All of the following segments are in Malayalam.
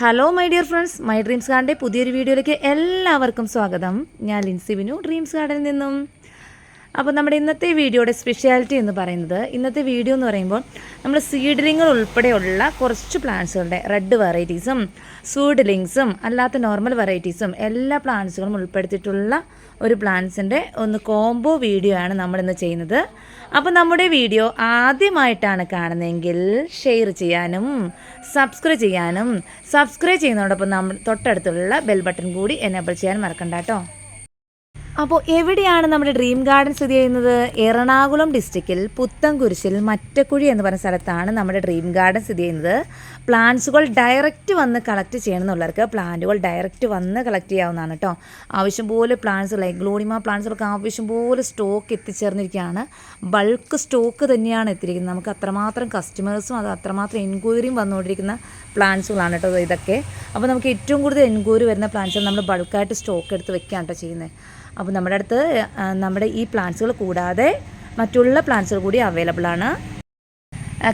Hello my dear friends my dreams ഗാർഡന്റെ പുതിയൊരു വീഡിയോയിലേക്ക് എല്ലാവർക്കും സ്വാഗതം. ഞാൻ ലിൻസി വിനു ഡ്രീംസ് ഗാർഡനിൽ നിന്നും. അപ്പോൾ നമ്മുടെ ഇന്നത്തെ വീഡിയോയുടെ സ്പെഷ്യാലിറ്റി എന്ന് പറയുന്നത് ഇന്നത്തെ വീഡിയോ എന്ന് പറയുമ്പോൾ നമ്മൾ സീഡ്ലിങ്ങൾ ഉൾപ്പെടെയുള്ള കുറച്ച് പ്ലാന്റ്സുകളുടെ റെഡ് വെറൈറ്റീസും സൂഡ്ലിങ്സും അല്ലാത്ത നോർമൽ വെറൈറ്റീസും എല്ലാ പ്ലാന്റ്സുകളും ഉൾപ്പെടുത്തിയിട്ടുള്ള ഒരു പ്ലാന്റ്സിന്റെ ഒന്ന് കോംബോ വീഡിയോ ആണ് നമ്മളിന്ന് ചെയ്യുന്നത്. അപ്പോൾ നമ്മുടെ വീഡിയോ ആദ്യമായിട്ടാണ് കാണുന്നതെങ്കിൽ ഷെയർ ചെയ്യാനും സബ്സ്ക്രൈബ് ചെയ്യാനും സബ്സ്ക്രൈബ് ചെയ്യുന്നതോടൊപ്പം നമ്മൾ തൊട്ടടുത്തുള്ള ബെൽ ബട്ടൺ കൂടി എനേബിൾ ചെയ്യാൻ മറക്കണ്ട കേട്ടോ. അപ്പോൾ എവിടെയാണ് നമ്മുടെ ഡ്രീം ഗാർഡൻ സ്ഥിതി ചെയ്യുന്നത്? എറണാകുളം ഡിസ്ട്രിക്റ്റിൽ പുത്തൻകുരിശിൽ മറ്റക്കുഴി എന്ന് പറഞ്ഞ സ്ഥലത്താണ് നമ്മുടെ ഡ്രീം ഗാർഡൻ സ്ഥിതി ചെയ്യുന്നത്. പ്ലാന്റ്സുകൾ ഡയറക്റ്റ് വന്ന് കളക്ട് ചെയ്യണമെന്നുള്ളവർക്ക് പ്ലാന്റുകൾ ഡയറക്റ്റ് വന്ന് കളക്ട് ചെയ്യാവുന്നതാണ് കേട്ടോ ആവശ്യം പോലെ പ്ലാന്റ്സുകൾ ഗ്ലോണിമ പ്ലാന്റ്സുകൾക്ക് ആവശ്യം പോലെ സ്റ്റോക്ക് എത്തിച്ചേർന്നിരിക്കുകയാണ്. ബൾക്ക് സ്റ്റോക്ക് തന്നെയാണ് എത്തിയിരിക്കുന്നത്. നമുക്ക് അത്രമാത്രം കസ്റ്റമേഴ്സും അത് അത്രമാത്രം എൻക്വയറിയും വന്നുകൊണ്ടിരിക്കുന്ന പ്ലാന്റ്സുകളാണ് കേട്ടോ ഇതൊക്കെ. അപ്പോൾ നമുക്ക് ഏറ്റവും കൂടുതൽ എൻക്വയറി വരുന്ന പ്ലാന്റ്സ് നമ്മൾ ബൾക്കായിട്ട് സ്റ്റോക്ക് എടുത്ത് വെക്കുകയാണ് കേട്ടോ ചെയ്യുന്നത്. അപ്പോൾ നമ്മുടെ അടുത്ത് നമ്മുടെ ഈ പ്ലാന്റ്സുകൾ കൂടാതെ മറ്റുള്ള പ്ലാന്റ്സുകൾ കൂടി അവൈലബിൾ ആണ്.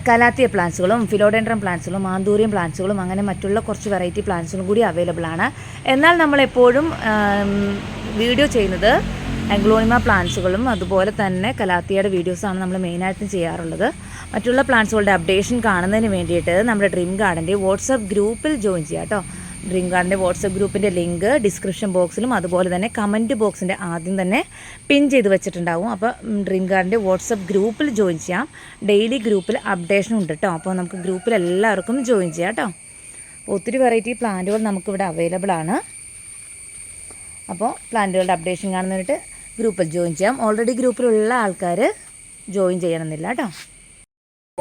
കലാത്തിയ പ്ലാന്റ്സുകളും ഫിലോഡെൻഡ്രം പ്ലാന്റ്സുകളും മാന്തൂരിയം പ്ലാന്റ്സുകളും അങ്ങനെ മറ്റുള്ള കുറച്ച് വെറൈറ്റി പ്ലാന്റ്സുകളും കൂടി അവൈലബിൾ ആണ്. എന്നാൽ നമ്മളെപ്പോഴും വീഡിയോ ചെയ്യുന്നത് ആംഗ്ലോണിമ പ്ലാന്റ്സുകളും അതുപോലെ തന്നെ കലാത്തിയുടെ വീഡിയോസാണ് നമ്മൾ മെയിനായിട്ടും ചെയ്യാറുള്ളത്. മറ്റുള്ള പ്ലാന്റ്സുകളുടെ അപ്ഡേഷൻ കാണുന്നതിന് വേണ്ടിയിട്ട് നമ്മുടെ ഡ്രീം ഗാർഡന്റെ വാട്സപ്പ് ഗ്രൂപ്പിൽ ജോയിൻ ചെയ്യാം കേട്ടോ ഡ്രീം ഗാർഡിന്റെ വാട്സപ്പ് ഗ്രൂപ്പിന്റെ ലിങ്ക് ഡിസ്ക്രിപ്ഷൻ ബോക്സിലും അതുപോലെ തന്നെ കമന്റ് ബോക്സിന്റെ ആദ്യം തന്നെ പിൻ ചെയ്ത് വെച്ചിട്ടുണ്ടാവും. അപ്പോൾ ഡ്രീം ഗാർഡിന്റെ വാട്സപ്പ് ഗ്രൂപ്പിൽ ജോയിൻ ചെയ്യാം. ഡെയിലി ഗ്രൂപ്പിൽ അപ്ഡേഷൻ ഉണ്ട് കേട്ടോ അപ്പോൾ നമുക്ക് ഗ്രൂപ്പിൽ എല്ലാവർക്കും ജോയിൻ ചെയ്യാം കേട്ടോ ഒത്തിരി വെറൈറ്റി പ്ലാന്റുകൾ നമുക്കിവിടെ അവൈലബിൾ ആണ്. അപ്പോൾ പ്ലാന്റുകളുടെ അപ്ഡേഷൻ കാണുന്നതിനായിട്ട് ഗ്രൂപ്പിൽ ജോയിൻ ചെയ്യാം. ഓൾറെഡി ഗ്രൂപ്പിലുള്ള ആൾക്കാർ ജോയിൻ ചെയ്യണമെന്നില്ല കേട്ടോ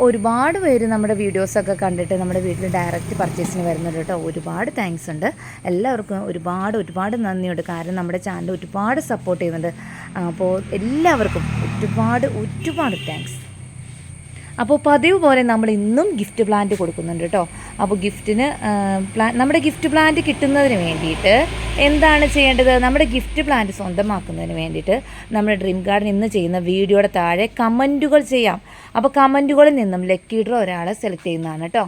ഒരുപാട് പേര് നമ്മുടെ വീഡിയോസൊക്കെ കണ്ടിട്ട് നമ്മുടെ വീട്ടിൽ ഡയറക്റ്റ് പർച്ചേസിന് വരുന്നുണ്ട് കേട്ടോ. ഒരുപാട് താങ്ക്സ് ഉണ്ട്. എല്ലാവർക്കും ഒരുപാട് ഒരുപാട് നന്ദിയുണ്ട്. കാരണം നമ്മുടെ ചാനൽ ഒരുപാട് സപ്പോർട്ട് ചെയ്യുന്നുണ്ട്. അപ്പോൾ എല്ലാവർക്കും ഒരുപാട് ഒരുപാട് താങ്ക്സ് അപ്പോൾ പതിവ് പോലെ നമ്മൾ ഇന്നും ഗിഫ്റ്റ് പ്ലാന്റ് കൊടുക്കുന്നുണ്ട് കേട്ടോ. അപ്പോൾ ഗിഫ്റ്റിന് പ്ലാൻ നമ്മുടെ ഗിഫ്റ്റ് പ്ലാന്റ് കിട്ടുന്നതിന് വേണ്ടിയിട്ട് എന്താണ് ചെയ്യേണ്ടത്? നമ്മുടെ ഗിഫ്റ്റ് പ്ലാന്റ് സ്വന്തമാക്കുന്നതിന് വേണ്ടിയിട്ട് നമ്മുടെ ഡ്രീം ഗാർഡൻ ഇന്ന് ചെയ്യുന്ന വീഡിയോയുടെ താഴെ കമന്റുകൾ ചെയ്യാം. അപ്പോൾ കമന്റുകളിൽ നിന്നും ലക്കി ഡ്രോ ഒരാളെ സെലക്ട് ചെയ്യുന്നതാണ് കേട്ടോ.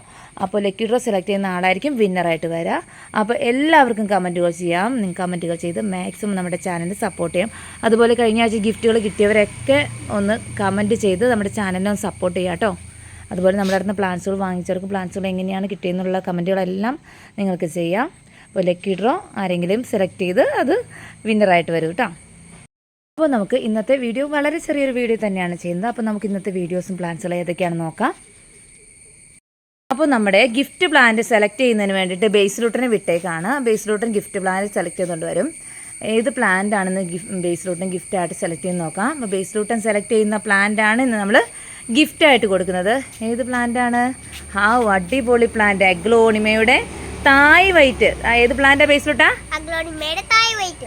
അപ്പോൾ ലക്കി ഡ്രോ സെലക്ട് ചെയ്യുന്ന ആളായിരിക്കും വിന്നറായിട്ട് വരിക അപ്പോൾ എല്ലാവർക്കും കമന്റുകൾ ചെയ്യാം. നിങ്ങൾ കമന്റുകൾ ചെയ്ത് മാക്സിമം നമ്മുടെ ചാനലിന് സപ്പോർട്ട് ചെയ്യാം. അതുപോലെ കഴിഞ്ഞ ആഴ്ച ഗിഫ്റ്റുകൾ കിട്ടിയവരൊക്കെ ഒന്ന് കമന്റ് ചെയ്ത് നമ്മുടെ ചാനലിനെ ഒന്ന് സപ്പോർട്ട് ചെയ്യാം കേട്ടോ. അതുപോലെ നമ്മുടെ അടുത്ത് പ്ലാൻസുകൾ വാങ്ങിച്ചവർക്ക് പ്ലാൻസുകൾ എങ്ങനെയാണ് കിട്ടിയെന്നുള്ള കമന്റുകളെല്ലാം നിങ്ങൾക്ക് ചെയ്യാം. അപ്പോൾ ലക്കി ഡ്രോ ആരെങ്കിലും സെലക്ട് ചെയ്ത് അത് വിന്നറായിട്ട് വരും കേട്ടോ അപ്പോൾ നമുക്ക് ഇന്നത്തെ വീഡിയോ വളരെ ചെറിയൊരു വീഡിയോ തന്നെയാണ് ചെയ്യുന്നത്. അപ്പോൾ നമുക്ക് ഇന്നത്തെ വീഡിയോസും പ്ലാൻസുകളും ഏതൊക്കെയാണെന്ന് നോക്കാം. അപ്പോൾ നമ്മുടെ ഗിഫ്റ്റ് പ്ലാന്റ് സെലക്ട് ചെയ്യുന്നതിന് വേണ്ടിയിട്ട് ബേസ് റൂട്ടിനെ വിട്ടേക്കാണ്. ബേസ് റൂട്ടിന് ഗിഫ്റ്റ് പ്ലാന്റ് സെലക്ട് ചെയ്തുകൊണ്ട് വരും. ഏത് പ്ലാന്റ് ആണെന്ന് ഗിഫ്റ്റ് ബേസ് റൂട്ടിന് ഗിഫ്റ്റ് ആയിട്ട് സെലക്ട് ചെയ്ത് നോക്കാം. അപ്പോൾ ബേസ് റൂട്ടൻ സെലക്ട് ചെയ്യുന്ന പ്ലാന്റ് ആണ് ഇന്ന് നമ്മൾ ഗിഫ്റ്റ് ആയിട്ട് കൊടുക്കുന്നത്. ഏത് പ്ലാന്റ് ആണ്? ആ അടിപൊളി പ്ലാന്റ് അഗ്ലോണിമയുടെ തായ് വൈറ്റ്. ഏത് പ്ലാന്റാ ബേസിലോട്ടാ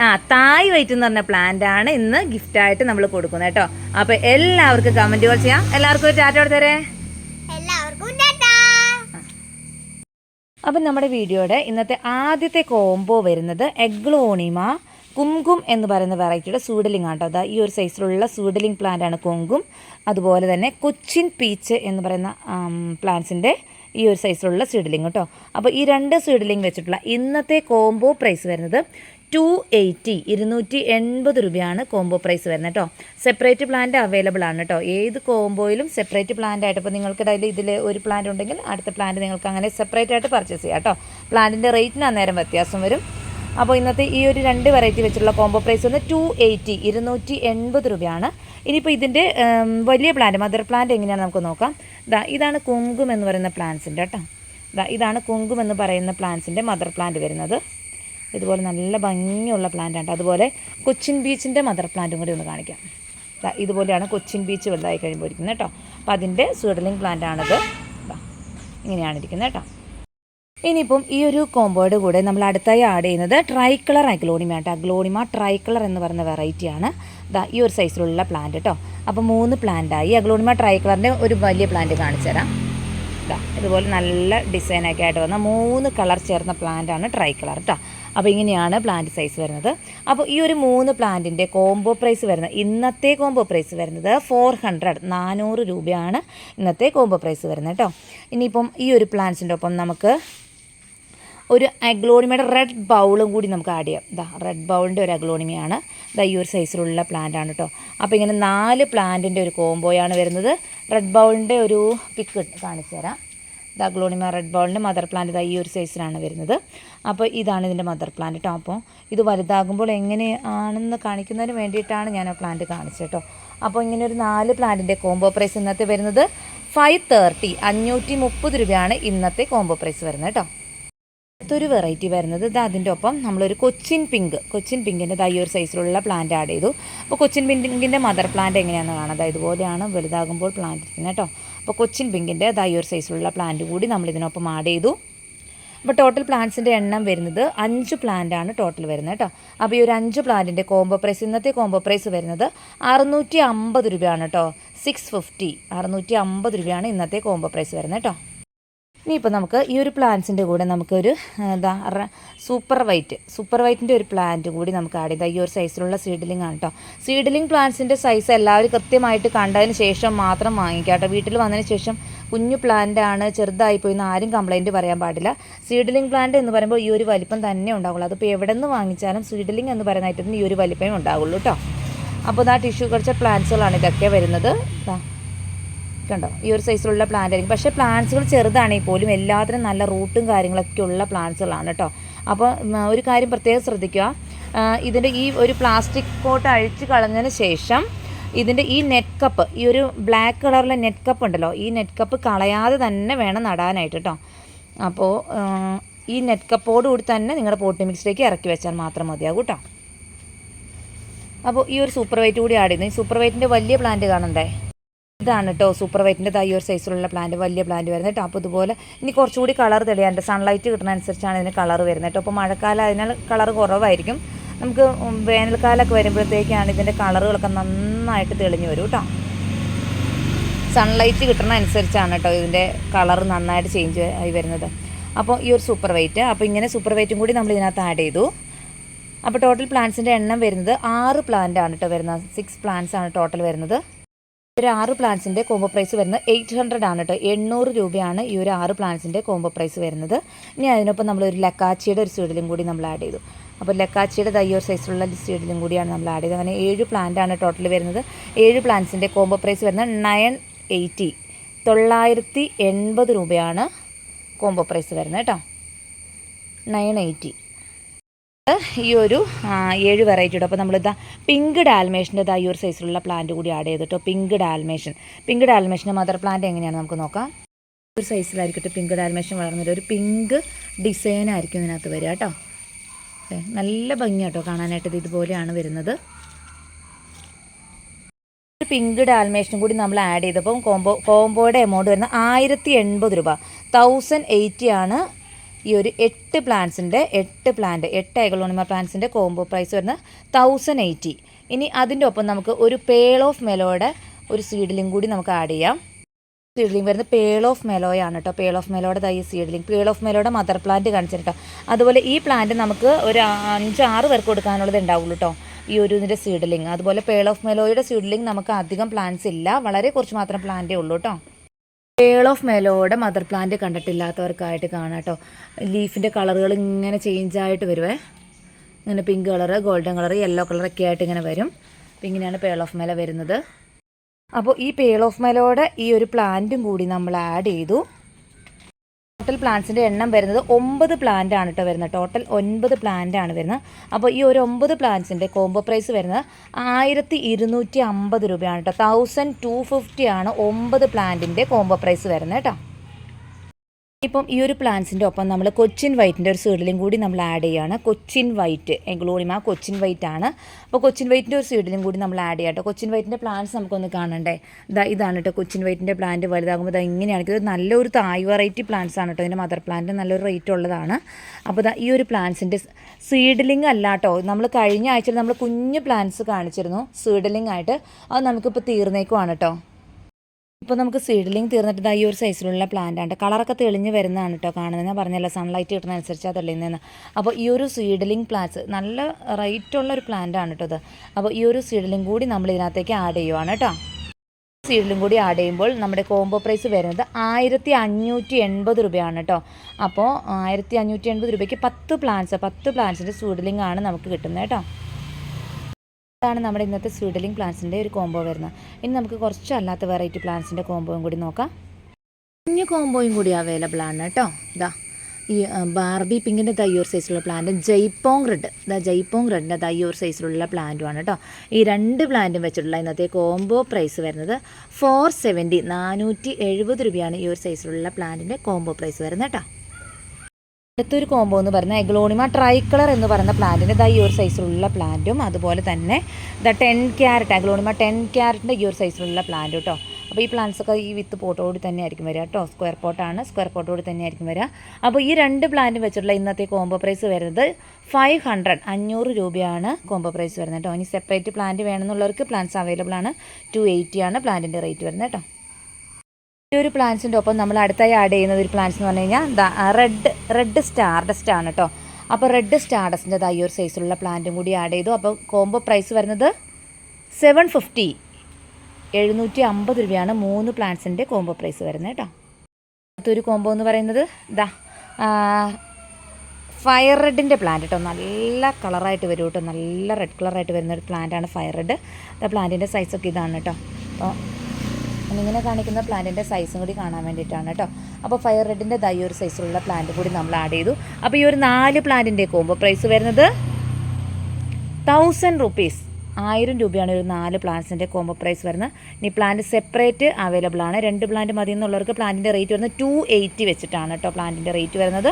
ആ? Thai white. എന്ന് പറഞ്ഞ പ്ലാന്റ് ആണ് ഇന്ന് ഗിഫ്റ്റ് ആയിട്ട് നമ്മൾ കൊടുക്കുന്നത് കേട്ടോ. അപ്പൊ എല്ലാവർക്കും കമന്റുകൾ ചെയ്യാം. എല്ലാവർക്കും ഒരു ടാറ്റ കൊടുത്തരേ എല്ലാവർക്കും അപ്പം നമ്മുടെ വീഡിയോയുടെ ഇന്നത്തെ ആദ്യത്തെ കോംബോ വരുന്നത് എഗ്ലോണിമ കുങ്കും എന്ന് പറയുന്ന വെറൈറ്റിയുടെ സൂഡലിംഗ് ആണ് കേട്ടോ അതാ ഈ ഒരു സൈസിലുള്ള സൂഡലിംഗ് പ്ലാന്റ് ആണ് കുങ്കും. അതുപോലെ തന്നെ കൊച്ചിൻ പീച്ച് എന്ന് പറയുന്ന പ്ലാന്റ്സിന്റെ ഈ ഒരു സൈസിലുള്ള സീഡലിംഗ് കേട്ടോ. അപ്പോൾ ഈ രണ്ട് സീഡലിംഗ് വെച്ചിട്ടുള്ള ഇന്നത്തെ കോംബോ പ്രൈസ് വരുന്നത് ടു എയ്റ്റി ഇരുന്നൂറ്റി എൺപത് രൂപയാണ് കോംബോ പ്രൈസ് വരുന്നത് കേട്ടോ. സെപ്പറേറ്റ് പ്ലാന്റ് അവൈലബിൾ ആണ് കേട്ടോ. ഏത് കോംബോയിലും സെപ്പറേറ്റ് പ്ലാന്റ് ആയിട്ട് ഇപ്പോൾ നിങ്ങൾക്ക് ഡെയിലി ഇതിൽ ഒരു പ്ലാന്റ് ഉണ്ടെങ്കിൽ അടുത്ത പ്ലാന്റ് നിങ്ങൾക്ക് അങ്ങനെ സെപ്പറേറ്റ് ആയിട്ട് പർച്ചേസ് ചെയ്യാം കേട്ടോ. പ്ലാന്റിന്റെ റേറ്റിന് അന്നേരം വ്യത്യാസം വരും. അപ്പോൾ ഇന്നത്തെ ഈ ഒരു രണ്ട് വെറൈറ്റി വെച്ചുള്ള കോംബോ പ്രൈസ് വന്ന് ടു എയ്റ്റി ഇരുന്നൂറ്റി എൺപത് രൂപയാണ്. ഇനിയിപ്പോൾ ഇതിന്റെ വലിയ പ്ലാന്റ് മദർ പ്ലാന്റ് എങ്ങനെയാണ് നമുക്ക് നോക്കാം. ദാ ഇതാണ് കുങ്കും എന്ന് പറയുന്ന പ്ലാന്റ്സിന്റെ കേട്ടോ. ദാ ഇതാണ് കുങ്കും എന്ന് പറയുന്ന പ്ലാന്റ്സിന്റെ മദർ പ്ലാന്റ് വരുന്നത്. ഇതുപോലെ നല്ല ഭംഗിയുള്ള പ്ലാന്റാണ് അതുപോലെ കൊച്ചിൻ ബീച്ചിന്റെ മദർ പ്ലാന്റും കൂടി ഒന്ന് കാണിക്കാം. ഇതുപോലെയാണ് കൊച്ചിൻ ബീച്ച് വലുതായി കഴിയുമ്പോൾ ഇരിക്കുന്നത് കേട്ടോ. അപ്പോൾ അതിന്റെ സ്വിഡലിംഗ് പ്ലാന്റ് ആണിത്. ദാ ഇങ്ങനെയാണ് ഇരിക്കുന്നത് കേട്ടോ. ഇനിയിപ്പം ഈ ഒരു കോമ്പോയുടെ കൂടെ നമ്മൾ അടുത്തായി ആഡ് ചെയ്യുന്നത് ട്രൈ കളർ ഗ്ലോണിമ കേട്ടോ ഗ്ലോണിമ ട്രൈ കളർ എന്ന് പറയുന്ന വെറൈറ്റിയാണ് ദാ ഈ ഒരു സൈസിലുള്ള പ്ലാന്റ് കേട്ടോ അപ്പോൾ മൂന്ന് പ്ലാന്റായി അഗ്ലോണിമ ട്രൈ കളറിന്റെ ഒരു വലിയ പ്ലാന്റ് കാണിച്ചു തരാം. ഇതുപോലെ നല്ല ഡിസൈനൊക്കെ ആയിട്ട് വന്ന മൂന്ന് കളർ ചേർന്ന പ്ലാന്റാണ് ട്രൈ കളർ കേട്ടോ അപ്പോൾ ഇങ്ങനെയാണ് പ്ലാന്റ് സൈസ് വരുന്നത്. അപ്പോൾ ഈ ഒരു മൂന്ന് പ്ലാന്റിന്റെ കോംബോ പ്രൈസ് വരുന്നത് ഇന്നത്തെ കോംബോ പ്രൈസ് വരുന്നത് ഫോർ ഹൺഡ്രഡ് നാനൂറ് രൂപയാണ് ഇന്നത്തെ കോംബോ പ്രൈസ് വരുന്നത് കേട്ടോ ഇനിയിപ്പം ഈ ഒരു പ്ലാന്റ്സിന്റെ ഒപ്പം നമുക്ക് ഒരു അഗ്ലോണിമയുടെ റെഡ് ബൗളും കൂടി നമുക്ക് ആഡ് ചെയ്യാം. ഇതാ റെഡ് ബൗളിന്റെ ഒരു അഗ്ലോണിമയാണ്. ഇതാ ഈ ഒരു സൈസിലുള്ള പ്ലാന്റ് ആണ് കേട്ടോ അപ്പോൾ ഇങ്ങനെ നാല് പ്ലാന്റിന്റെ ഒരു കോംബോയാണ് വരുന്നത്. റെഡ് ബൗളിന്റെ ഒരു പിക്ക് കാണിച്ചു തരാം. ദ ഗ്ലോണിമ റെഡ് ബോളിന്റെ മദർ പ്ലാന്റ് ഇതാ ഈ ഒരു സൈസിലാണ് വരുന്നത്. അപ്പോൾ ഇതാണ് ഇതിന്റെ മദർ പ്ലാന്റ് കേട്ടോ അപ്പോൾ ഇത് വലുതാകുമ്പോൾ എങ്ങനെയാണെന്ന് കാണിക്കുന്നതിന് വേണ്ടിയിട്ടാണ് ഞാൻ ആ പ്ലാന്റ് കാണിച്ചത് കേട്ടോ അപ്പോൾ ഇങ്ങനെ ഒരു നാല് പ്ലാന്റിന്റെ കോംബോ പ്രൈസ് ഇന്നത്തെ വരുന്നത് ഫൈവ് തേർട്ടി അഞ്ഞൂറ്റി മുപ്പത് രൂപയാണ് ഇന്നത്തെ കോംബോ പ്രൈസ് വരുന്നത് കേട്ടോ അടുത്തൊരു വെറൈറ്റി വരുന്നത് ഇത് അതിന്റെ ഒപ്പം നമ്മളൊരു കൊച്ചിൻ പിങ്ക് കൊച്ചിൻ പിങ്കിന്റെ ഈ ഒരു സൈസിലുള്ള പ്ലാന്റ് ആഡ് ചെയ്തു. അപ്പോൾ കൊച്ചിൻ പിങ്കിന്റെ മദർ പ്ലാന്റ് എങ്ങനെയാണെന്ന് കാണാം. അതായത് ഇതുപോലെയാണ് വലുതാകുമ്പോൾ പ്ലാന്റ് ഇരിക്കുന്നത് കേട്ടോ. അപ്പോൾ കൊച്ചിൻ പിങ്കിന്റെ ഈ ഒരു സൈസിലുള്ള പ്ലാന്റ് കൂടി നമ്മൾ ഇതിനൊപ്പം ആഡ് ചെയ്തു അപ്പോൾ ടോട്ടൽ പ്ലാന്റ്സിന്റെ എണ്ണം വരുന്നത് അഞ്ച് പ്ലാന്റ് ആണ് ടോട്ടൽ വരുന്നത് കേട്ടോ. അപ്പോൾ ഈ ഒരു അഞ്ച് പ്ലാന്റിന്റെ കോംബോ പ്രൈസ് ഇന്നത്തെ കോംബോ പ്രൈസ് വരുന്നത് അറുന്നൂറ്റി അമ്പത് രൂപയാണ് കേട്ടോ. സിക്സ് ഫിഫ്റ്റി അറുന്നൂറ്റി അമ്പത് രൂപയാണ് ഇന്നത്തെ കോംബോ പ്രൈസ് വരുന്നത് കേട്ടോ. ഇനിയിപ്പോൾ നമുക്ക് ഈ ഒരു പ്ലാന്റ്സിന്റെ കൂടെ നമുക്കൊരു എന്താ സൂപ്പർ വൈറ്റ് സൂപ്പർ വൈറ്റിന്റെ ഒരു പ്ലാന്റ് കൂടി നമുക്ക് ആഡ് ചെയ്താൽ ഈ ഒരു സൈസിലുള്ള സീഡ്ലിംഗ് ആണ് കേട്ടോ സീഡ്ലിംഗ് പ്ലാന്റ്സിന്റെ സൈസ് എല്ലാവരും കൃത്യമായിട്ട് കണ്ടതിന് ശേഷം മാത്രം വാങ്ങിക്കാം കേട്ടോ വീട്ടിൽ വന്നതിന് ശേഷം കുഞ്ഞു പ്ലാന്റ് ആണ് ചെറുതായി പോയി എന്ന് ആരും കംപ്ലൈന്റ് പറയാൻ പാടില്ല. സീഡ്ലിംഗ് പ്ലാന്റ് എന്ന് പറയുമ്പോൾ ഈ ഒരു വലിപ്പം തന്നെ ഉണ്ടാവുള്ളൂ. അതിപ്പോൾ എവിടെ നിന്ന് വാങ്ങിച്ചാലും സീഡ്ലിംഗ് എന്ന് പറയുന്ന ഐറ്റത്തിന് ഈ ഒരു വലിപ്പമേ ഉണ്ടാവുള്ളൂ കേട്ടോ അപ്പോൾ ആ ടിഷ്യൂ കുറച്ച പ്ലാന്റ്സുകളാണ് ഇതൊക്കെ വരുന്നത്. കണ്ടോ? ഈ ഒരു സൈസിലുള്ള പ്ലാന്റ് ആയിരിക്കും. പക്ഷേ പ്ലാന്റ്സുകൾ ചെറുതാണെങ്കിൽ പോലും എല്ലാത്തിനും നല്ല റൂട്ടും കാര്യങ്ങളൊക്കെ ഉള്ള പ്ലാന്റ്സുകളാണ് കേട്ടോ. അപ്പോൾ ഒരു കാര്യം പ്രത്യേകം ശ്രദ്ധിക്കുക. ഇതിന്റെ ഈ ഒരു പ്ലാസ്റ്റിക് കോട്ട് അഴിച്ച് കളഞ്ഞതിന് ശേഷം ഇതിന്റെ ഈ നെറ്റ് കപ്പ് ഈ ഒരു ബ്ലാക്ക് കളറിലെ നെറ്റ് കപ്പ് ഉണ്ടല്ലോ ഈ നെറ്റ് കപ്പ് കളയാതെ തന്നെ വേണം നടാനായിട്ട് കേട്ടോ. അപ്പോൾ ഈ നെറ്റ് കപ്പോട് കൂടി തന്നെ നിങ്ങളുടെ പോട്ടി മിക്സിലേക്ക് ഇറക്കി വെച്ചാൽ മാത്രം മതിയാകും കേട്ടോ. അപ്പോൾ ഈ ഒരു സൂപ്പർ വൈറ്റ് കൂടി ആഡ് ചെയ്യുന്നു. ഈ സൂപ്പർ വൈറ്റിന്റെ വലിയ പ്ലാന്റ് കാണണ്ടേ? ഇതാണ് കേട്ടോ സൂപ്പർ വൈറ്റിന്റെ തൈ ഒരു സൈസിലുള്ള പ്ലാന്റ് വലിയ പ്ലാന്റ് വരുന്നത് കേട്ടോ അപ്പോൾ ഇതുപോലെ ഇനി കുറച്ചുകൂടി കളർ തെളിയാണ്ട് സൺലൈറ്റ് കിട്ടുന്ന അനുസരിച്ചാണ് ഇതിന് കളർ വരുന്നത് കേട്ടോ അപ്പോൾ മഴക്കാലം അതിനാൽ കളർ കുറവായിരിക്കും. നമുക്ക് വേനൽക്കാലമൊക്കെ വരുമ്പോഴത്തേക്കാണ് ഇതിന്റെ കളറുകളൊക്കെ നന്നായിട്ട് തെളിഞ്ഞു വരും കേട്ടോ സൺലൈറ്റ് കിട്ടുന്ന അനുസരിച്ചാണ് കേട്ടോ ഇതിന്റെ കളർ നന്നായിട്ട് ചേഞ്ച് ആയി വരുന്നത്. അപ്പോൾ ഈ ഒരു സൂപ്പർ വൈറ്റ് അപ്പോൾ ഇങ്ങനെ സൂപ്പർ വൈറ്റും കൂടി നമ്മൾ ഇതിനകത്ത് ആഡ് ചെയ്തു. അപ്പോൾ ടോട്ടൽ പ്ലാന്റ്സിന്റെ എണ്ണം വരുന്നത് ആറ് പ്ലാന്റ് ആണ് കേട്ടോ വരുന്നത്. സിക്സ് പ്ലാന്റ്സ് ആണ് ടോട്ടൽ വരുന്നത്. ഒരു ആറ് പ്ലാന്റ്സിന്റെ കോംബോ പ്രൈസ് വരുന്നത് എയ്റ്റ് ഹൺഡ്രഡ് ആണ് കേട്ടോ എണ്ണൂറ് രൂപയാണ് ഈ ഒരു ആറ് പ്ലാന്റ്സിന്റെ കോംബോ പ്രൈസ് വരുന്നത്. ഇനി അതിനൊപ്പം നമ്മൾ ഒരു ലക്കാച്ചിയുടെ ഒരു സീഡിലും കൂടി നമ്മൾ ആഡ് ചെയ്തു. അപ്പോൾ ലക്കാച്ചിയുടെ തയ്യോർ സൈസിലുള്ള സീഡിലും കൂടിയാണ് നമ്മൾ ആഡ് ചെയ്തത്. അങ്ങനെ ഏഴ് പ്ലാന്റ് ആണ് ടോട്ടൽ വരുന്നത്. ഏഴ് പ്ലാന്റ്സിന്റെ കോംബോ പ്രൈസ് വരുന്നത് നയൻ എയ്റ്റി തൊള്ളായിരത്തി എൺപത് രൂപയാണ് കോംബോ പ്രൈസ് വരുന്നത് കേട്ടോ നയൻ എയ്റ്റി ഈ ഒരു ഏഴ് വെറൈറ്റിയുടെ അപ്പോൾ നമ്മളിതാ പിങ്ക് ഡാൽമേഷന്റെ ഇതാ ഈ ഒരു സൈസിലുള്ള പ്ലാന്റ് കൂടി ആഡ് ചെയ്തിട്ടോ. പിങ്ക് ഡാൽമേഷൻ പിങ്ക് ഡാൽമേഷന്റെ മദർ പ്ലാന്റ് എങ്ങനെയാണ് നമുക്ക് നോക്കാം. ഒരു സൈസിലായിരിക്കട്ടെ പിങ്ക് ഡാൽമേഷൻ വളർന്നിട്ട് ഒരു പിങ്ക് ഡിസൈൻ ആയിരിക്കും ഇതിനകത്ത് വരിക കേട്ടോ. നല്ല ഭംഗിയാട്ടോ കാണാനായിട്ട് ഇത് ഇതുപോലെയാണ് വരുന്നത്. പിങ്ക് ഡാൽമേഷനും കൂടി നമ്മൾ ആഡ് ചെയ്തപ്പം കോംബോ കോംബോയുടെ എമൗണ്ട് വരുന്നത് ആയിരത്തി എൺപത് രൂപ. തൗസൻഡ് എയ്റ്റി ആണ് ഈ ഒരു എട്ട് പ്ലാന്റ്സിന്റെ എട്ട് പ്ലാന്റ് എട്ട് ഐഗളോണിമ പ്ലാന്റ്സിന്റെ കോംബോ പ്രൈസ് വരുന്നത് തൗസൻഡ് എയ്റ്റി ഇനി അതിന്റെ ഒപ്പം നമുക്ക് ഒരു പേൾ ഓഫ് മെലോയുടെ ഒരു സീഡ്ലിംഗ് കൂടി നമുക്ക് ആഡ് ചെയ്യാം. സീഡ്ലിംഗ് വരുന്നത് പേൾ ഓഫ് മെലോയാണ് കേട്ടോ പേൾ ഓഫ് മെലോയുടെ തൈ സീഡ്ലിംഗ് പേൾ ഓഫ് മെലോയുടെ മദർ പ്ലാന്റ് കാണിച്ചിട്ടോ അതുപോലെ ഈ പ്ലാന്റ് നമുക്ക് ഒരു അഞ്ച് ആറ് പേർക്ക് കൊടുക്കാനുള്ളത് ഉണ്ടാവുള്ളൂ കേട്ടോ ഈ ഒരു ഇതിന്റെ സീഡ്ലിംഗ് അതുപോലെ പേൾ ഓഫ് മെലോയുടെ സീഡ്ലിംഗ് നമുക്ക് അധികം പ്ലാന്റ്സ് ഇല്ല. വളരെ കുറച്ച് മാത്രം പ്ലാന്റേ ഉള്ളൂ കേട്ടോ പേൾ ഓഫ് മെലോയുടെ മദർ പ്ലാന്റ് കണ്ടിട്ടില്ലാത്തവർക്കായിട്ട് കാണാം കേട്ടോ ലീഫിന്റെ കളറുകൾ ഇങ്ങനെ ചേഞ്ച് ആയിട്ട് വരുവേ. ഇങ്ങനെ pink colour golden colour yellow കളറൊക്കെ ആയിട്ട് ഇങ്ങനെ വരും. അപ്പം ഇങ്ങനെയാണ് പേൾ ഓഫ് മെല വരുന്നത്. അപ്പോൾ ഈ പേൾ ഓഫ് മെലോയുടെ ഈ ഒരു പ്ലാന്റും കൂടി നമ്മൾ ആഡ് ചെയ്തു. ടോട്ടൽ പ്ലാന്റ്സിന്റെ എണ്ണം വരുന്നത് ഒമ്പത് പ്ലാന്റ് ആണ് കേട്ടോ വരുന്നത്. ടോട്ടൽ ഒൻപത് പ്ലാന്റ് ആണ് വരുന്നത്. അപ്പോൾ ഈ ഒരു ഒമ്പത് പ്ലാന്റ്സിന്റെ കോംബോ പ്രൈസ് വരുന്നത് ആയിരത്തി ഇരുന്നൂറ്റി അമ്പത് രൂപയാണ് കേട്ടോ തൗസൻഡ് ടു ഫിഫ്റ്റി ആണ് ഒമ്പത് പ്ലാന്റിന്റെ കോംബോ പ്രൈസ് വരുന്നത് കേട്ടോ ഇപ്പം ഈ ഒരു പ്ലാന്റ്സിന്റെ ഒപ്പം നമ്മൾ കൊച്ചിൻ വൈറ്റിന്റെ ഒരു സീഡിലും കൂടി നമ്മൾ ആഡ് ചെയ്യുകയാണ് Cochin white aglaonema Cochin white ആണ്. അപ്പോൾ കൊച്ചിൻ വൈറ്റിന്റെ ഒരു സീഡിലും കൂടി നമ്മൾ ആഡ് ചെയ്യാം കേട്ടോ കൊച്ചിൻ വൈറ്റിന്റെ പ്ലാന്റ്സ് നമുക്കൊന്ന് കാണണ്ടേ? ഇതാ ഇതാണ് കേട്ടോ കൊച്ചിൻ വൈറ്റിന്റെ പ്ലാന്റ് വലുതാകുമ്പോൾ ഇതാ ഇങ്ങനെയാണ്. ഇത് നല്ലൊരു തായ് വെറൈറ്റി പ്ലാന്റ്സ് ആണ് കേട്ടോ ഇതിന്റെ മദർ പ്ലാന്റ് നല്ലൊരു റേറ്റ് ഉള്ളതാണ്. അപ്പോൾ ഇതാ ഈ ഒരു പ്ലാന്റ്സിന്റെ സീഡ്ലിംഗ് അല്ല കേട്ടോ നമ്മൾ കഴിഞ്ഞ ആഴ്ചയിൽ നമ്മൾ കുഞ്ഞ് പ്ലാന്റ്സ് കാണിച്ചിരുന്നു. സീഡ്ലിംഗ് ആയിട്ട്. അത് നമുക്കിപ്പോൾ തീർന്നേക്കുവാണ് കേട്ടോ ഇപ്പോൾ നമുക്ക് സീഡ്ലിംഗ് തീർന്നിട്ട് ഈ ഒരു സൈസിലുള്ള പ്ലാന്റ് ആണ്. കളറൊക്കെ തെളിഞ്ഞ് വരുന്നതാണ് കേട്ടോ കാണുന്നത്. ഞാൻ പറഞ്ഞല്ലോ സൺലൈറ്റ് കിട്ടുന്ന ആ തെളിയുന്നതെന്ന് അപ്പോൾ ഈ ഒരു സീഡ്ലിംഗ് പ്ലാന്റ്സ് നല്ല റേറ്റ് ഉള്ള ഒരു പ്ലാന്റ് ആണ് കേട്ടോ ഇത്. അപ്പോൾ ഈ ഒരു സീഡ്ലിംഗ് കൂടി നമ്മൾ ഇതിനകത്തേക്ക് ആഡ് ചെയ്യുവാണ് കേട്ടോ സീഡിലും കൂടി ആഡ് ചെയ്യുമ്പോൾ നമ്മുടെ കോംബോ പ്രൈസ് വരുന്നത് ആയിരത്തി അഞ്ഞൂറ്റി എൺപത് രൂപയാണ് കേട്ടോ അപ്പോൾ ആയിരത്തി അഞ്ഞൂറ്റി എൺപത് രൂപയ്ക്ക് പത്ത് പ്ലാന്റ്സ് പത്ത് പ്ലാന്റ്സിന്റെ സീഡലിംഗ് ആണ് നമുക്ക് കിട്ടുന്നത് കേട്ടോ ഇതാണ് നമ്മുടെ ഇന്നത്തെ സ്വീഡലിംഗ് പ്ലാന്റ്സിന്റെ ഒരു കോംബോ വരുന്നത്. ഇനി നമുക്ക് കുറച്ച് അല്ലാത്ത വെറൈറ്റി പ്ലാന്റ്സിന്റെ കോംബോയും കൂടി നോക്കാം. കുഞ്ഞു കോംബോയും കൂടി അവൈലബിൾ ആണ് കേട്ടോ. ഇതാ ഈ ബാർബി പിങ്കിന്റെ തയ്യൂർ സൈസിലുള്ള പ്ലാന്റ് ജയ്പോങ് റെഡ് ഇതാ ജയ്പോങ് റെഡിന്റെ തയ്യൂർ സൈസിലുള്ള പ്ലാന്റുമാണ് കേട്ടോ. ഈ രണ്ട് പ്ലാന്റും വെച്ചിട്ടുള്ള ഇന്നത്തെ കോംബോ പ്രൈസ് വരുന്നത് ഫോർ സെവന്റി നാനൂറ്റി എഴുപത് രൂപയാണ് ഈ ഒരു സൈസിലുള്ള പ്ലാന്റിന്റെ കോംബോ പ്രൈസ് വരുന്നത് കേട്ടോ. അടുത്തൊരു കോംബോ എന്ന് പറയുന്നത് എഗ്ലോണിമ കളർ എന്ന് പറയുന്ന പ്ലാന്റിന്റെ ദാ ഈ ഒരു സൈസിലുള്ള പ്ലാന്റും അതുപോലെ തന്നെ the ten carat aglaonema ten ക്യാരറ്റിന്റെ ഈ ഒരു സൈസിലുള്ള പ്ലാന്റ് കേട്ടോ അപ്പോൾ ഈ പ്ലാന്റ്സ് ഒക്കെ ഈ വിത്ത് പോട്ടോട് തന്നെ ആയിരിക്കും വരിക കേട്ടോ സ്ക്വയർ പോട്ടാണ് സ്ക്വയർ പോട്ടോട് തന്നെ ആയിരിക്കും വരിക. അപ്പോൾ ഈ രണ്ട് പ്ലാന്റും വെച്ചിട്ടുള്ള ഇന്നത്തെ കോംബോ പ്രൈസ് വരുന്നത് ഫൈവ് ഹൺഡ്രഡ് അഞ്ഞൂറ് രൂപയാണ് കോംബോ പ്രൈസ് വരുന്നത് കേട്ടോ ഇനി സെപ്പറേറ്റ് പ്ലാന്റ് വേണമെന്നുള്ളവർക്ക് പ്ലാന്റ്സ് അവൈലബിൾ ആണ്. ടു എയ്റ്റി ആണ് പ്ലാന്റിന്റെ റേറ്റ് വരുന്നത് കേട്ടോ ഈ ഒരു പ്ലാന്റ്സിന്റെ ഒപ്പം നമ്മൾ അടുത്തായി ആഡ് ചെയ്യുന്ന ഒരു പ്ലാന്റ്സ് എന്ന് പറഞ്ഞു കഴിഞ്ഞാൽ റെഡ് റെഡ് സ്റ്റാർഡസ്റ്റ് ആണ് കേട്ടോ അപ്പോൾ റെഡ് സ്റ്റാർഡസ്റ്റിന്റെ ഈ ഒരു സൈസിലുള്ള പ്ലാന്റും കൂടി ആഡ് ചെയ്തു. അപ്പോൾ കോംബോ പ്രൈസ് വരുന്നത് സെവൻ ഫിഫ്റ്റി എഴുന്നൂറ്റി അമ്പത് രൂപയാണ് മൂന്ന് പ്ലാന്റ്സിന്റെ കോംബോ പ്രൈസ് വരുന്നത് കേട്ടോ അടുത്തൊരു കോംബോ എന്ന് പറയുന്നത് ഇതാ ഫയർ റെഡിന്റെ പ്ലാന്റ് കേട്ടോ നല്ല കളറായിട്ട് വരും കേട്ടോ നല്ല റെഡ് കളറായിട്ട് വരുന്ന ഒരു പ്ലാന്റാണ് ഫയർ റെഡ് പ്ലാന്റിന്റെ സൈസൊക്കെ ഇതാണ് കേട്ടോ അപ്പോൾ ഇങ്ങനെ കാണിക്കുന്ന പ്ലാന്റിന്റെ സൈസും കൂടി കാണാൻ വേണ്ടിയിട്ടാണ് കേട്ടോ അപ്പോൾ ഫയർ റെഡിന്റെ ദൈ ഒരു സൈസിലുള്ള പ്ലാന്റ് കൂടി നമ്മൾ ആഡ് ചെയ്തു. അപ്പോൾ ഈ ഒരു നാല് പ്ലാന്റിന്റെ കോമ്പോ പ്രൈസ് വരുന്നത് തൗസൻഡ് റുപ്പീസ് ആയിരം രൂപയാണ് ഒരു നാല് പ്ലാന്റ്സിന്റെ കോംബോ പ്രൈസ് വരുന്നത്. ഇനി പ്ലാന്റ് സെപ്പറേറ്റ് അവൈലബിൾ ആണ്. രണ്ട് പ്ലാന്റ് മതി എന്നുള്ളവർക്ക് പ്ലാന്റിന്റെ റേറ്റ് വരുന്നത് ടു എയ്റ്റി വെച്ചിട്ടാണ് കേട്ടോ പ്ലാന്റിന്റെ റേറ്റ് വരുന്നത്.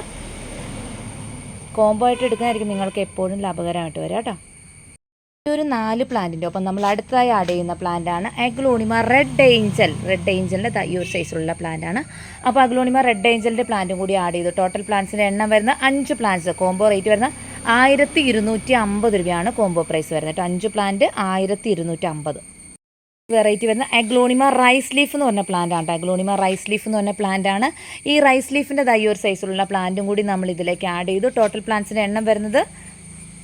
കോംബോ ആയിട്ട് എടുക്കുന്നതായിരിക്കും നിങ്ങൾക്ക് എപ്പോഴും ലാഭകരമായിട്ട് വരാം കേട്ടോ ഒരു നാല് പ്ലാന്റിന്റെ ഒപ്പം നമ്മൾ അടുത്തതായി ആഡ് ചെയ്യുന്ന പ്ലാന്റാണ് അഗ്ലോണിമ റെഡ് ഏഞ്ചൽ റെഡ് ഏഞ്ചലിന്റെ ഈ ഒരു സൈസിലുള്ള പ്ലാന്റാണ് അപ്പോൾ അഗ്ലോണിമ റെഡ് ഏഞ്ചലിന്റെ പ്ലാന്റും കൂടി ആഡ് ചെയ്തു. ടോട്ടൽ പ്ലാന്റ്സിന്റെ എണ്ണം വരുന്ന അഞ്ച് പ്ലാന്റ്സ് കോംബോ റേറ്റ് വരുന്ന ആയിരത്തി ഇരുന്നൂറ്റി അമ്പത് രൂപയാണ് കോംബോ പ്രൈസ് വരുന്നത്. കേട്ടോ അഞ്ച് പ്ലാന്റ് ആയിരത്തി ഇരുന്നൂറ്റി അമ്പത് വെറൈറ്റി വരുന്ന അഗ്ലോണിമ റൈസ് ലീഫ് എന്ന് പറഞ്ഞ പ്ലാന്റ് ആണ് അഗ്ലോണിമ റൈസ് ലീഫ് എന്ന് പറഞ്ഞ പ്ലാന്റ് ആണ്. ഈ റൈസ് ലീഫിന്റെ ദൈവ സൈസിലുള്ള പ്ലാന്റും കൂടി നമ്മൾ ഇതിലേക്ക് ആഡ് ചെയ്തു. ടോട്ടൽ പ്ലാന്റ്സിന്റെ എണ്ണം വരുന്നത്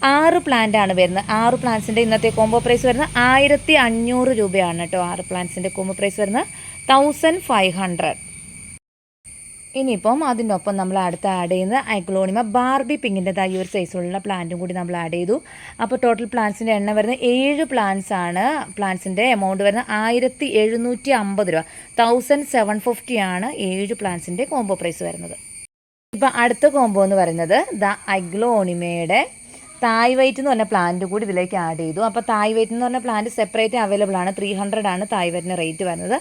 ആറ് പ്ലാന്റ് ആണ് വരുന്നത്. ആറ് പ്ലാന്റ്സിന്റെ ഇന്നത്തെ കോംബോ പ്രൈസ് വരുന്നത് ആയിരത്തി അഞ്ഞൂറ് രൂപയാണ് കേട്ടോ. ആറ് പ്ലാന്റ്സിന്റെ കോംബോ പ്രൈസ് വരുന്നത് തൗസൻഡ് ഫൈവ് ഹൺഡ്രഡ് ഇനിയിപ്പം അതിനൊപ്പം നമ്മൾ അടുത്ത് ആഡ് ചെയ്യുന്നത് ഐക്ലോണിമ ബാർബി പിങ്കിന്റെ ഈ ഒരു സൈസുള്ള പ്ലാന്റും കൂടി നമ്മൾ ആഡ് ചെയ്തു. അപ്പോൾ ടോട്ടൽ പ്ലാന്റ്സിന്റെ എണ്ണം വരുന്നത് ഏഴ് പ്ലാന്റ്സ് ആണ്. പ്ലാന്റ്സിന്റെ എമൗണ്ട് വരുന്നത് ആയിരത്തി എഴുന്നൂറ്റി അമ്പത് രൂപ. തൗസൻഡ് സെവൻ ഫിഫ്റ്റി ആണ് ഏഴ് പ്ലാന്റ്സിന്റെ കോംബോ പ്രൈസ് വരുന്നത്. ഇപ്പം അടുത്ത കോംബോ എന്ന് പറയുന്നത് ദ അഗ്ലോണിമയുടെ തായ് വൈറ്റ് എന്ന് പറഞ്ഞ പ്ലാന്റ് കൂടി ഇതിലേക്ക് ആഡ് ചെയ്തു. അപ്പോൾ തായ് വൈറ്റ് എന്ന് പറഞ്ഞ പ്ലാന്റ് സെപ്പറേറ്റ് അവൈലബിൾ ആണ്. ത്രീ ഹൺഡ്രഡ് ആണ് തായ് വൈറ്റിന്റെ റേറ്റ് വരുന്നത്.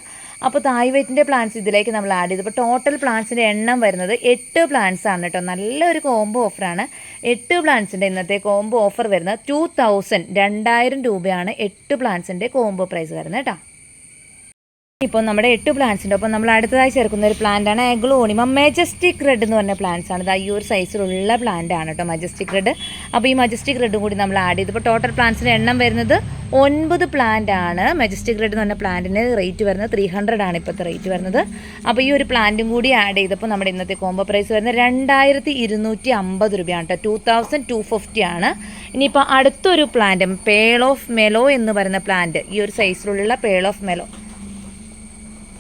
അപ്പോൾ തായ് വൈറ്റിന്റെ പ്ലാന്റ്സ് ഇതിലേക്ക് നമ്മൾ ആഡ് ചെയ്തു. അപ്പോൾ ടോട്ടൽ പ്ലാന്റ്സിന്റെ എണ്ണം വരുന്നത് എട്ട് പ്ലാന്റ്സ് ആണ് കേട്ടോ നല്ലൊരു കോംബോ ഓഫറാണ് എട്ട് പ്ലാന്റ്സിന്റെ ഇന്നത്തെ കോംബോ ഓഫർ വരുന്നത് ടു തൗസൻഡ് രണ്ടായിരം രൂപയാണ് എട്ട് പ്ലാന്റ്സിന്റെ കോംബോ പ്രൈസ് വരുന്നത് കേട്ടോ ഇപ്പോൾ നമ്മുടെ എട്ട് പ്ലാന്റ്സ് ഉണ്ട്. അപ്പോൾ നമ്മൾ അടുത്തതായി ചേർക്കുന്ന ഒരു പ്ലാന്റാണ് എഗ്ലോണിമ മെജസ്റ്റിക് റെഡ് എന്ന് പറഞ്ഞ പ്ലാന്റ്സ് ആണ്. ഇത് ഈ ഒരു സൈസിലുള്ള പ്ലാന്റ് ആണ് കേട്ടോ മജസ്റ്റിക് റെഡ് അപ്പോൾ ഈ മജസ്റ്റിക് റെഡും കൂടി നമ്മൾ ആഡ് ചെയ്തു. ഇപ്പോൾ ടോട്ടൽ പ്ലാന്റ്സിന്റെ എണ്ണം വരുന്നത് ഒൻപത് പ്ലാന്റ് ആണ്. മെജസ്റ്റിക് റെഡ് എന്ന് പറഞ്ഞ പ്ലാന്റിന് റേറ്റ് വരുന്നത് ത്രീ ഹൺഡ്രഡ് ആണ് ഇപ്പോഴത്തെ റേറ്റ് വരുന്നത്. അപ്പോൾ ഈ ഒരു പ്ലാന്റും കൂടി ആഡ് ചെയ്തപ്പോൾ നമ്മുടെ ഇന്നത്തെ കോംബോ പ്രൈസ് വരുന്നത് രണ്ടായിരത്തി ഇരുന്നൂറ്റി അമ്പത് രൂപയാണ് കേട്ടോ. ടു തൗസൻഡ് ടു ഫിഫ്റ്റി ആണ്. ഇനിയിപ്പോൾ അടുത്തൊരു പ്ലാന്റ് പേൾ ഓഫ് മെലോ എന്ന് പറയുന്ന പ്ലാന്റ് ഈ ഒരു സൈസിലുള്ള പേൾ ഓഫ് മെലോ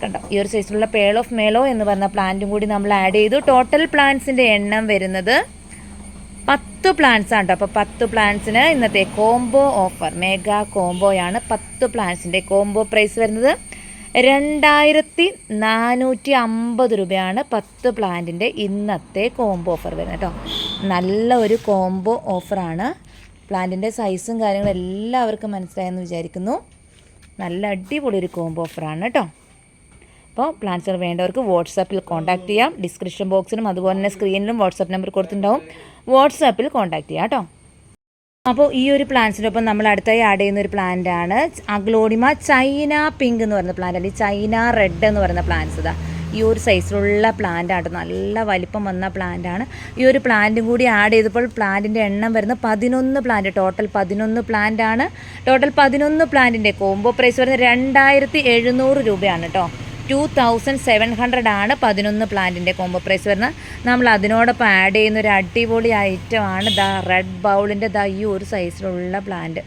കണ്ടോ? ഈ ഒരു സൈസിലുള്ള പേൾ ഓഫ് മേലോ എന്ന് പറഞ്ഞ പ്ലാന്റും കൂടി നമ്മൾ ആഡ് ചെയ്തു. ടോട്ടൽ പ്ലാന്റ്സിന്റെ എണ്ണം വരുന്നത് പത്ത് പ്ലാന്റ്സ് ആണ് കേട്ടോ അപ്പോൾ പത്ത് പ്ലാന്റ്സിന് ഇന്നത്തെ കോംബോ ഓഫർ മെഗാ കോംബോയാണ് പത്ത് പ്ലാന്റ്സിന്റെ കോംബോ പ്രൈസ് വരുന്നത് രണ്ടായിരത്തി നാനൂറ്റി അമ്പത് രൂപയാണ് പത്ത് പ്ലാന്റിന്റെ ഇന്നത്തെ കോംബോ ഓഫർ വരുന്നത് കേട്ടോ നല്ല ഒരു കോംബോ ഓഫറാണ് പ്ലാന്റിന്റെ സൈസും കാര്യങ്ങളും എല്ലാവർക്കും മനസ്സിലായെന്ന് വിചാരിക്കുന്നു. നല്ല അടിപൊളി ഒരു കോംബോ ഓഫറാണ് കേട്ടോ അപ്പോൾ പ്ലാൻസുകൾ വേണ്ടവർക്ക് വാട്സാപ്പിൽ കോൺടാക്ട് ചെയ്യാം. ഡിസ്ക്രിപ്ഷൻ ബോക്സിലും അതുപോലെ തന്നെ സ്ക്രീനിലും വാട്സാപ്പ് നമ്പർ കൊടുത്തിട്ടുണ്ടാവും. വാട്സാപ്പിൽ കോൺടാക്ട് ചെയ്യാം കേട്ടോ. അപ്പോൾ ഈ ഒരു പ്ലാന്റ്സിനൊപ്പം നമ്മൾ അടുത്തായി ആഡ് ചെയ്യുന്ന ഒരു പ്ലാന്റ് ആണ്. അഗ്ലോഡിമ ചൈന പിങ്ക് എന്ന് പറയുന്ന പ്ലാന്റ് അല്ലെങ്കിൽ ചൈന റെഡ് എന്ന് പറയുന്ന പ്ലാന്റ്സ് ഇതാ. ഈ ഒരു സൈസിലുള്ള പ്ലാന്റ് ആട്ടോ നല്ല വലിപ്പം വന്ന പ്ലാന്റ് ആണ്. ഈ ഒരു പ്ലാന്റും കൂടി ആഡ് ചെയ്തപ്പോൾ പ്ലാന്റിന്റെ എണ്ണം വരുന്ന പതിനൊന്ന് പ്ലാന്റ് ടോട്ടൽ പതിനൊന്ന് പ്ലാന്റ് ആണ്. ടോട്ടൽ പതിനൊന്ന് പ്ലാന്റിന്റെ കോംബോ പ്രൈസ് വരുന്നത് രണ്ടായിരത്തി എഴുന്നൂറ് രൂപയാണ് കേട്ടോ. ടു തൗസൻഡ് സെവൻ ഹൺഡ്രഡ് ആണ് പതിനൊന്ന് പ്ലാന്റിന്റെ കോംബോ പ്രൈസ് വരുന്നത്. നമ്മൾ അതിനോടൊപ്പം ആഡ് ചെയ്യുന്ന ഒരു അടിപൊളി ഐറ്റമാണ് ദ റെഡ് ബൗളിന്റെ ദ ഈ ഒരു സൈസിലുള്ള പ്ലാന്റ്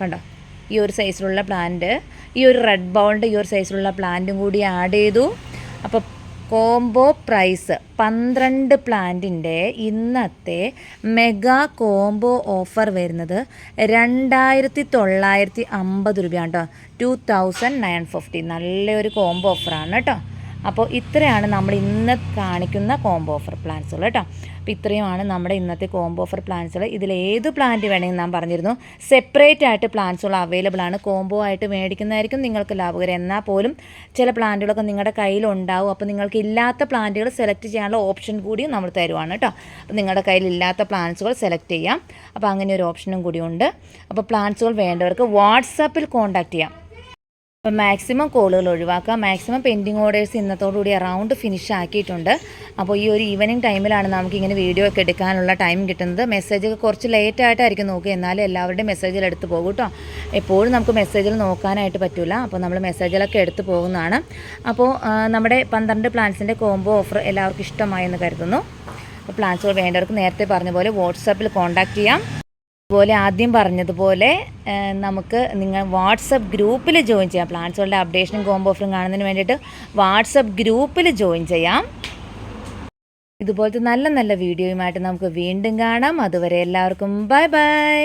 കണ്ടോ? ഈ ഒരു സൈസിലുള്ള പ്ലാന്റ് ഈ ഒരു റെഡ് ബൗളിന്റെ ഈ ഒരു സൈസിലുള്ള പ്ലാന്റും കൂടി ആഡ് ചെയ്തു. അപ്പോൾ കോംബോ പ്രൈസ് പന്ത്രണ്ട് പ്ലാന്റിന്റെ ഇന്നത്തെ മെഗാ കോംബോ ഓഫർ വരുന്നത് രണ്ടായിരത്തി തൊള്ളായിരത്തി അമ്പത് രൂപയാണ് കേട്ടോ. Two thousand nine fifty. നല്ലൊരു കോംബോ ഓഫറാണ് കേട്ടോ. അപ്പോൾ ഇത്രയാണ് നമ്മൾ ഇന്ന് കാണിക്കുന്ന കോംബോ ഓഫർ പ്ലാൻസുകൾ കേട്ടോ. അപ്പോൾ ഇത്രയുമാണ് നമ്മുടെ ഇന്നത്തെ കോംബോ ഓഫർ പ്ലാൻസുകൾ ഇതിൽ ഏത് പ്ലാന്റ് വേണമെങ്കിൽ നാം പറഞ്ഞിരുന്നു. സെപ്പറേറ്റ് ആയിട്ട് പ്ലാൻസുകൾ അവൈലബിൾ ആണ്. കോംബോ ആയിട്ട് മേടിക്കുന്നതായിരിക്കും നിങ്ങൾക്ക് ലാഭകരം. എന്നാൽ പോലും ചില പ്ലാന്റുകളൊക്കെ നിങ്ങളുടെ കയ്യിലുണ്ടാവും. അപ്പോൾ നിങ്ങൾക്ക് ഇല്ലാത്ത പ്ലാന്റുകൾ സെലക്ട് ചെയ്യാനുള്ള ഓപ്ഷൻ കൂടിയും നമ്മൾ തരുവാണ് കേട്ടോ. അപ്പോൾ നിങ്ങളുടെ കയ്യിൽ ഇല്ലാത്ത പ്ലാന്റ്സുകൾ സെലക്ട് ചെയ്യാം. അപ്പോൾ അങ്ങനെ ഒരു ഓപ്ഷനും കൂടിയുണ്ട് അപ്പോൾ പ്ലാന്റ്സുകൾ വേണ്ടവർക്ക് വാട്സാപ്പിൽ കോൺടാക്ട് ചെയ്യാം. അപ്പോൾ മാക്സിമം കോളുകൾ ഒഴിവാക്കുക. മാക്സിമം പെൻഡിങ് ഓർഡേഴ്സ് ഇന്നത്തോടുകൂടി അറൗണ്ട് ഫിനിഷ് ആക്കിയിട്ടുണ്ട്. അപ്പോൾ ഈ ഒരു ഈവനിങ് ടൈമിലാണ് നമുക്കിങ്ങനെ വീഡിയോ ഒക്കെ എടുക്കാനുള്ള ടൈം കിട്ടുന്നത്. മെസ്സേജ് ഒക്കെ കുറച്ച് ലേറ്റ് ആയിട്ടായിരിക്കും നോക്കുക. എന്നാലും എല്ലാവരുടെയും മെസ്സേജിൽ എടുത്ത് പോകും കേട്ടോ. എപ്പോഴും നമുക്ക് മെസ്സേജിൽ നോക്കാനായിട്ട് പറ്റില്ല അപ്പോൾ നമ്മൾ മെസ്സേജിലൊക്കെ എടുത്ത് പോകുന്നതാണ്. അപ്പോൾ നമ്മുടെ പന്ത്രണ്ട് പ്ലാൻസിന്റെ കോംബോ ഓഫർ എല്ലാവർക്കും ഇഷ്ടമായി എന്ന് കരുതുന്നു പ്ലാൻസുകൾ വേണ്ടവർക്ക് നേരത്തെ പറഞ്ഞ പോലെ വാട്സാപ്പിൽ കോൺടാക്റ്റ് ചെയ്യാം. അതുപോലെ ആദ്യം പറഞ്ഞതുപോലെ നമുക്ക് നിങ്ങൾ വാട്സപ്പ് ഗ്രൂപ്പിൽ ജോയിൻ ചെയ്യാം. പ്ലാൻസുകളുടെ അപ്ഡേഷനും കോംബോ ഓഫറും കാണുന്നതിന് വേണ്ടിയിട്ട് വാട്സപ്പ് ഗ്രൂപ്പിൽ ജോയിൻ ചെയ്യാം. ഇതുപോലത്തെ നല്ല നല്ല വീഡിയോയുമായിട്ട് നമുക്ക് വീണ്ടും കാണാം. അതുവരെ എല്ലാവർക്കും ബൈ ബൈ.